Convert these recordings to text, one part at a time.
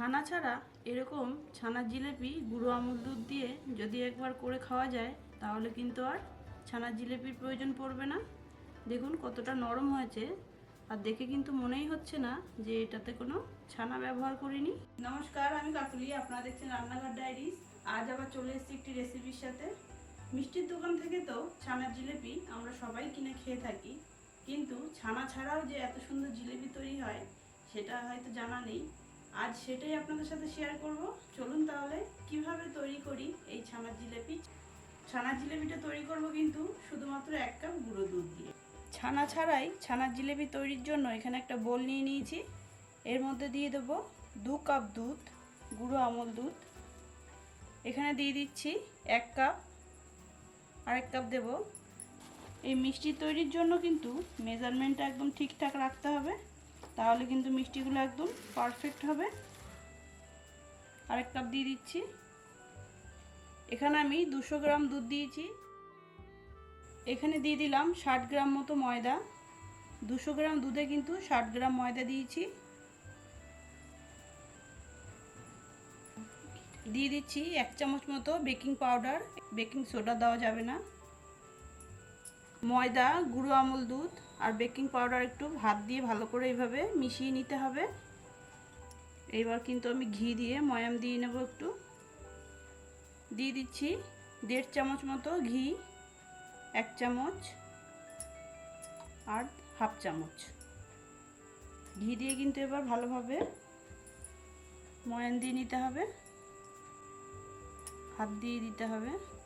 ছানা ছাড়া এরকম ছানার জিলেপি, গুঁড়ো আমুল দুধ দিয়ে যদি একবার করে খাওয়া যায়, তাহলে কিন্তু আর ছানার জিলেপির প্রয়োজন পড়বে না। দেখুন কতটা নরম হয়েছে। আর দেখে কিন্তু মনেই হচ্ছে না যে এটাতে কোনো ছানা ব্যবহার করিনি। নমস্কার, আমি কাকুলি, আপনারা দেখছেন রান্নাঘর ডায়েরিস আজ আবার চলে এসেছি একটি রেসিপির সাথে। মিষ্টির দোকান থেকে তো ছানার জিলেপি আমরা সবাই কিনে খেয়ে থাকি। কিন্তু ছানা ছাড়াও যে এত সুন্দর জিলেপি তৈরি হয়, সেটা হয়তো জানা নেই। আজ সেটাই আপনাদের সাথে শেয়ার করব। চলুন তাহলে, কীভাবে তৈরি করি এই ছানার জিলেপি? ছানার জিলেপিটা তৈরি করব কিন্তু শুধুমাত্র এক কাপ গুঁড়ো দুধ দিয়ে। ছানা ছাড়াই ছানার জিলেপি তৈরির জন্য এখানে একটা বোল নিয়ে নিয়েছি। এর মধ্যে দিয়ে দেবো দু কাপ দুধ, গুঁড়ো আমল দুধ। এখানে দিয়ে দিচ্ছি এক কাপ, আরেক কাপ দেব। এই মিষ্টি তৈরির জন্য কিন্তু মেজারমেন্টটা একদম ঠিকঠাক রাখতে হবে। তাহলে কিন্তু মিষ্টিগুলো একদম পারফেক্ট হবে। আরেক কাপ দিয়ে দিচ্ছি। এখানে আমি দুশো গ্রাম দুধ দিয়েছি। এখানে দিয়ে দিলাম ষাট গ্রাম মতো ময়দা। দুশো গ্রাম দুধে কিন্তু ষাট গ্রাম ময়দা দিয়েছি। দিয়ে দিচ্ছি এক চামচ মতো বেকিং পাউডার। বেকিং সোডা দেওয়া যাবে না। ময়দা, গুঁড়ো আমল দুধ আর বেকিং পাউডার একটু হাত দিয়ে ভালো করে এইভাবে মিশিয়ে নিতে হবে। এইবার কিন্তু আমি ঘি দিয়ে, ময়াম দিয়ে নেব একটু। দিয়ে দিচ্ছি দেড় চামচ মতো ঘি, এক চামচ আর হাফ চামচ। ঘি দিয়ে কিন্তু এবার ভালোভাবে ময়ান দিয়ে নিতে হবে। হাত দিয়ে দিতে হবে।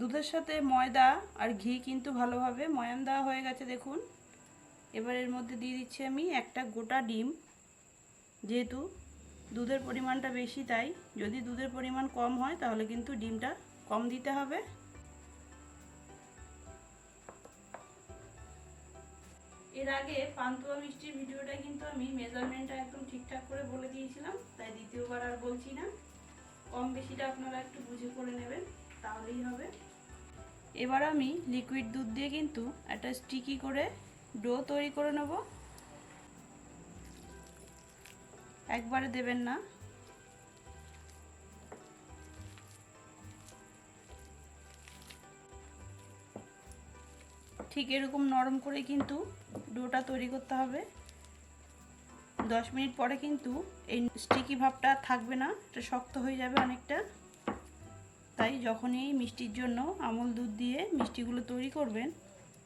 দুধের সাথে ময়দা আর ঘি কিন্তু ভালোভাবে ময়ান দেওয়া হয়ে গেছে, দেখুন। এবার এর মধ্যে দিয়ে দিচ্ছি আমি একটা গোটা ডিম, যেহেতু দুধের পরিমাণটা বেশি, তাই যদি দুধের পরিমাণ কম হয়, তাহলে কিন্তু ডিমটা কম দিতে হবে। এর আগে পান্তুয়া মিষ্টির ভিডিওটা কিন্তু আমি মেজারমেন্টটা একদম ঠিকঠাক করে বলে দিয়েছিলাম, তাই দ্বিতীয়বার আর বলছি না। কম বেশিটা আপনারা একটু বুঝে করে নেবেন, তাহলেই হবে। এবার আমি লিকুইড দুধ দিয়ে কিন্তু একটা স্টিকি করে ডো তৈরি করে নেব। একবারে দেবেন না। ঠিক এরকম নরম করে কিন্তু ডোটা তৈরি করতে হবে। দশ মিনিট পরে কিন্তু এই স্টিকি ভাবটা থাকবে না, এটা শক্ত হয়ে যাবে অনেকটা। তাই যখনই মিষ্টির জন্য আমল দুধ দিয়ে মিষ্টিগুলো তৈরি করবেন,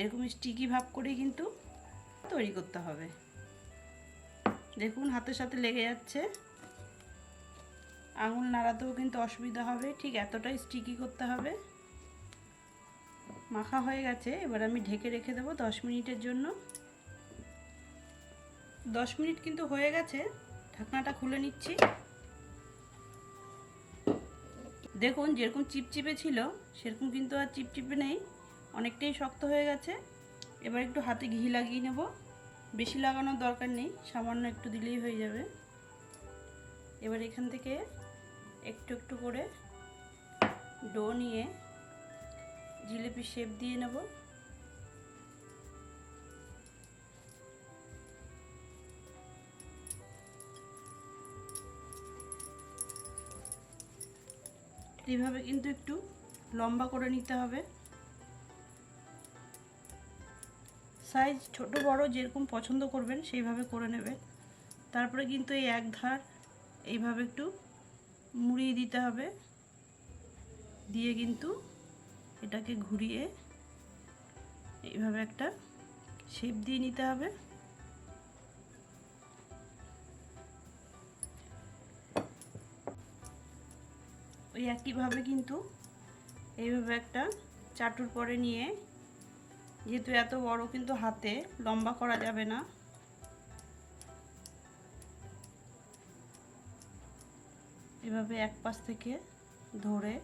এরকম স্টিকি ভাব করে কিন্তু তৈরি করতে হবে। দেখুন হাতের সাথে লেগে যাচ্ছে। আঙুল নাড়াতেও কিন্তু অসুবিধা হবে, ঠিক এতটাই স্টিকি করতে হবে। মাখা হয়ে গেছে, এবার আমি ঢেকে রেখে দেবো দশ মিনিটের জন্য। দশ মিনিট কিন্তু হয়ে গেছে, ঢাকনাটা খুলে নিচ্ছি। দেখুন, যেরকম চিপচিপে ছিল, সেরকম কিন্তু আর চিপচিপে নেই। অনেকটাই শক্ত হয়ে গেছে। এবার একটু হাতে ঘি লাগিয়ে নেব। বেশি লাগানোর দরকার নেই, সামান্য একটু দিলেই হয়ে যাবে। এবার এখান থেকে একটু একটু করে ডো নিয়ে জিলিপি শেপ দিয়ে নেব। এইভাবে কিন্তু একটু লম্বা করে নিতে হবে। সাইজ ছোট বড় যেরকম পছন্দ করবেন সেইভাবে করে নেবেন। তারপরে কিন্তু এই এক ধার এইভাবে একটু মুড়িয়ে দিতে হবে। দিয়ে কিন্তু এটাকে ঘুরিয়ে এইভাবে একটা শেপ দিয়ে নিতে হবে। ওই একইভাবে কিন্তু এইভাবে একটা চাটুর পরে নিয়ে, যেহেতু এত বড় কিন্তু হাতে, লম্বা করা যাবে না। এভাবে এক পাশ থেকে ধরে,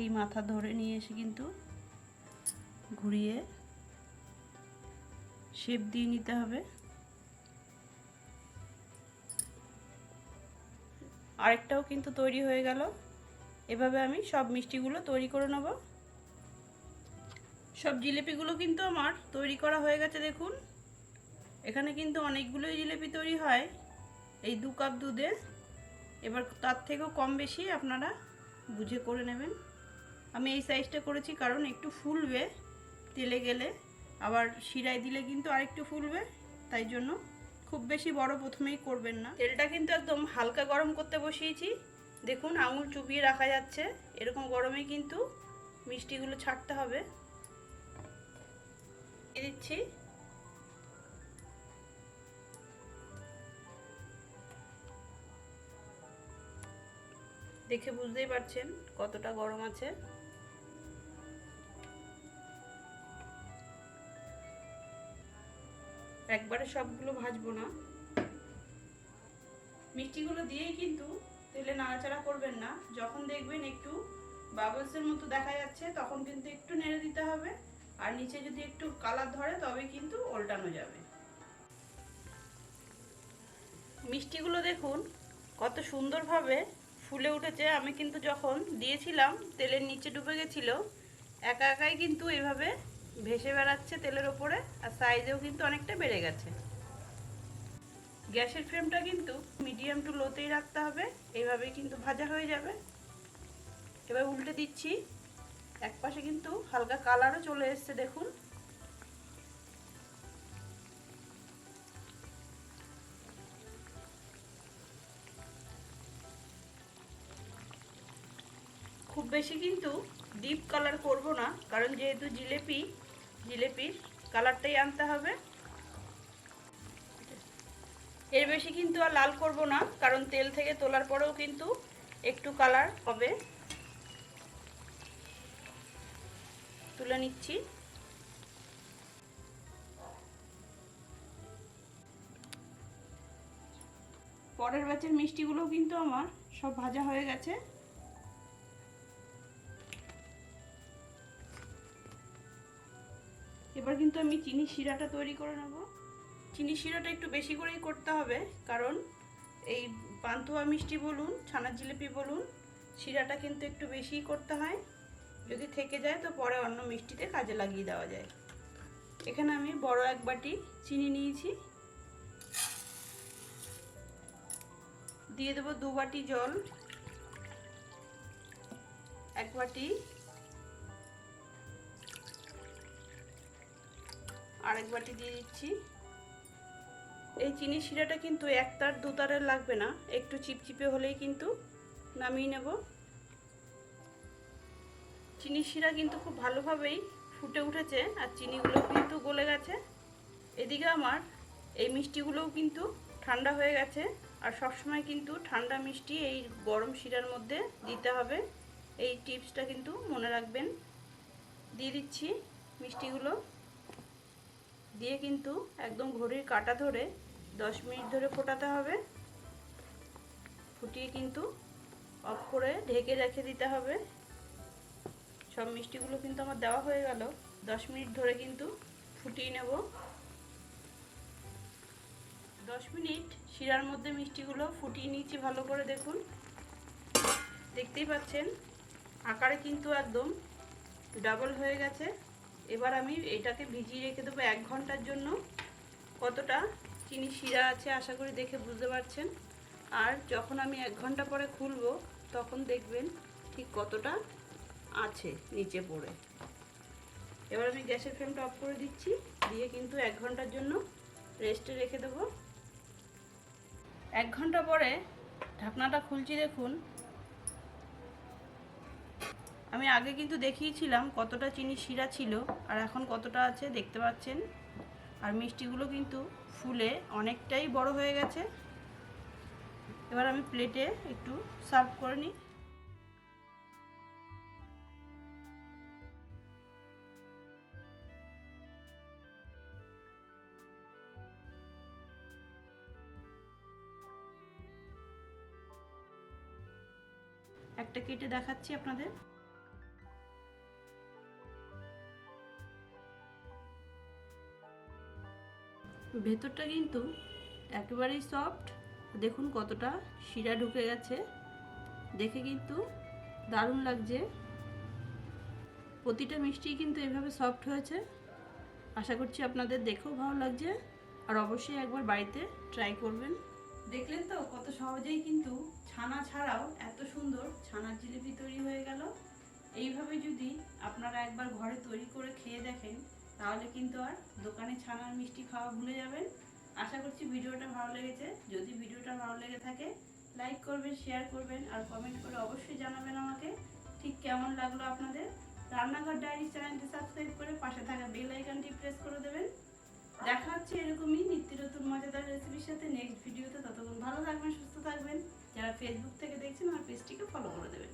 এই মাথা ধরে নিয়ে এসে কিন্তু ঘুরিয়ে শেপ দিয়ে নিতে হবে। আরেকটাও কিন্তু তৈরি হয়ে গেল। এভাবে আমি সব মিষ্টিগুলো তৈরি করে নেব। সব জিলিপিগুলো কিন্তু আমার তৈরি করা হয়ে গেছে, দেখুন। এখানে কিন্তু অনেকগুলোই জিলিপি তৈরি হয়, এই দু কাপ দুধে। এবার তার থেকেও কম বেশি আপনারা বুঝে করে নেবেন। আমি এই সাইজটা করেছি কারণ একটু ফুলবে তেলে গেলে, আবার শিরায় দিলে কিন্তু আরেকটু ফুলবে, তাই জন্য খুব বেশি বড় প্রথমেই করবেন না। তেলটা কিন্তু একদম হালকা গরম করতে বসিয়েছি। দেখুন, আঙুল চুপিয়ে রাখা যাচ্ছে। এরকম গরমে কিন্তু মিষ্টিগুলো ছাড়তে হবে। দিচ্ছি। দেখে বুঝতেই পারছেন কতটা গরম আছে। একবারে সবগুলো ভাজবো না। মিষ্টিগুলো দিয়েই কিন্তু তেলে নাড়াচাড়া করবেন না। যখন দেখবেন একটু বাবলসের মতো দেখা যাচ্ছে, তখন কিন্তু একটু নেড়ে দিতে হবে। আর নিচে যদি একটু কালার ধরে, তবে কিন্তু উল্টানো যাবে। মিষ্টিগুলো দেখুন, কত সুন্দরভাবে ফুলে উঠেছে। আমি কিন্তু যখন দিয়েছিলাম, তেলের নিচে ডুবে গেছিল। একা একাই কিন্তু এভাবে ভেসে বেড়াচ্ছে তেলের ওপরে, আর সাইজেও কিন্তু অনেকটা বেড়ে গেছে। গ্যাসের ফ্লেমটা কিন্তু মিডিয়াম টু লোতেই রাখতে হবে এইভাবে কিন্তু ভাজা হয়ে যাবে। এবার উল্টে দিচ্ছি এক পাশে কিন্তু হালকা কালারও চলে এসছে, দেখুন। খুব বেশি কিন্তু ডিপ কালার করব না, কারণ যেহেতু জিলেপি, জিলেপির কালারটাই আনতে হবে। এর বেশি কিন্তু আর লাল করব না, কারণ তেল থেকে তোলার পরেও কিন্তু একটু কালার হবে। তুলে নিচ্ছি। পরের ব্যাচের মিষ্টিগুলোও কিন্তু আমার সব ভাজা হয়ে গেছে। কিন্তু আমি চিনি শিরাটা তৈরি করে নেব। চিনি শিরাটা একটু বেশি করেই করতে হবে, কারণ এই পান্তুয়া মিষ্টি বলুন, ছানার জিলিপি বলুন, শিরাটা কিন্তু একটু বেশিই করতে হয়। যদি থেকে যায় তো পরে অন্য মিষ্টিতে কাজে লাগিয়ে দেওয়া যায়। এখানে আমি বড় এক বাটি চিনি নিয়েছি। দিয়ে দেবো দু বাটি জল, এক বাটি আরেক বাটি দিয়ে দিচ্ছি। এই চিনি শিরাটা কিন্তু একতার দুতারের লাগবে না, একটু চিপচিপে হলেই কিন্তু নামিয়ে নেব। চিনি শিরা কিন্তু খুব ভালোভাবেই ফুটে উঠেছে আর চিনিগুলো কিন্তু গলে গেছে। এদিকে আমার এই মিষ্টিগুলোও কিন্তু ঠান্ডা হয়ে গেছে আর সবসময় কিন্তু ঠান্ডা মিষ্টি এই গরম শিরার মধ্যে দিতে হবে। এই টিপসটা কিন্তু মনে রাখবেন। দিয়ে দিচ্ছি মিষ্টিগুলো। দিয়ে কিন্তু একদম ঘড়ির কাটা ধরে দশ মিনিট ধরে ফোটাতে হবে। ফুটিয়ে কিন্তু অফ করে ঢেকে রেখে দিতে হবে। সব মিষ্টিগুলো কিন্তু আমার দেওয়া হয়ে গেল। দশ মিনিট ধরে কিন্তু ফুটিয়ে নেব। দশ মিনিট শিরার মধ্যে মিষ্টিগুলো ফুটিয়ে নিয়েছি ভালো করে দেখুন। দেখতেই পাচ্ছেন, আকারে কিন্তু একদম ডাবল হয়ে গেছে। এবার আমি এটাকে ভিজিয়ে রেখে দেবো এক ঘণ্টার জন্য। কতটা চিনি শিরা আছে আশা করি দেখে বুঝতে পারছেন। আর যখন আমি এক ঘণ্টা পরে খুলবো, তখন দেখবেন ঠিক কতটা আছে নিচে পড়ে। এবার আমি গ্যাসের ফ্লেমটা অফ করে দিচ্ছি, দিয়ে কিন্তু এক ঘণ্টার জন্য রেস্টে রেখে দেবো। এক ঘণ্টা পরে ঢাকনাটা খুলছি দেখুন আমি আগে কিন্তু দেখিয়েছিলাম কতটা চিনি শিরা ছিল আর এখন কতটা আছে দেখতে পাচ্ছেন। আর মিষ্টিগুলো কিন্তু ফুলে অনেকটাই বড় হয়ে গেছে। এবার আমি প্লেটে একটু সার্ভ করে নিই। একটা কেটে দেখাচ্ছি আপনাদের। ভেতরটা কিন্তু একেবারেই সফট দেখুন কতটা শিরা ঢুকে গেছে। দেখে কিন্তু দারুণ লাগছে। প্রতিটা মিষ্টি কিন্তু এভাবে সফট হয়েছে। আশা করছি আপনাদের দেখেও ভালো লাগছে। আর অবশ্যই একবার বাড়িতে ট্রাই করবেন। দেখলেন তো কত সহজেই কিন্তু ছানা ছাড়াও এত সুন্দর ছানার জিলিপি তৈরি হয়ে গেল। এইভাবে যদি আপনারা একবার ঘরে তৈরি করে খেয়ে দেখেন তাহলে কিন্তু আর দোকানে ছানার মিষ্টি খাওয়া ভুলে যাবেন। আশা করছি ভিডিওটা ভালো লেগেছে। যদি ভিডিওটা ভালো লেগে থাকে, লাইক করবেন শেয়ার করবেন আর কমেন্ট করে অবশ্যই জানাবেন আমাকে। ঠিক কেমন লাগল আপনাদের? রান্নাঘর ডায়েরি চ্যানেলটি সাবস্ক্রাইব করে পাশে থাকা বেল আইকনটি প্রেস করে দেবেন। দেখা হচ্ছে এরকমই নিত্য নতুন মজাদার রেসিপির সাথে নেক্সট ভিডিওতে ততক্ষণ ভালো থাকবেন, সুস্থ থাকবেন। যারা ফেসবুক থেকে দেখছেন, আমার পেজটিকে ফলো করে দেবেন।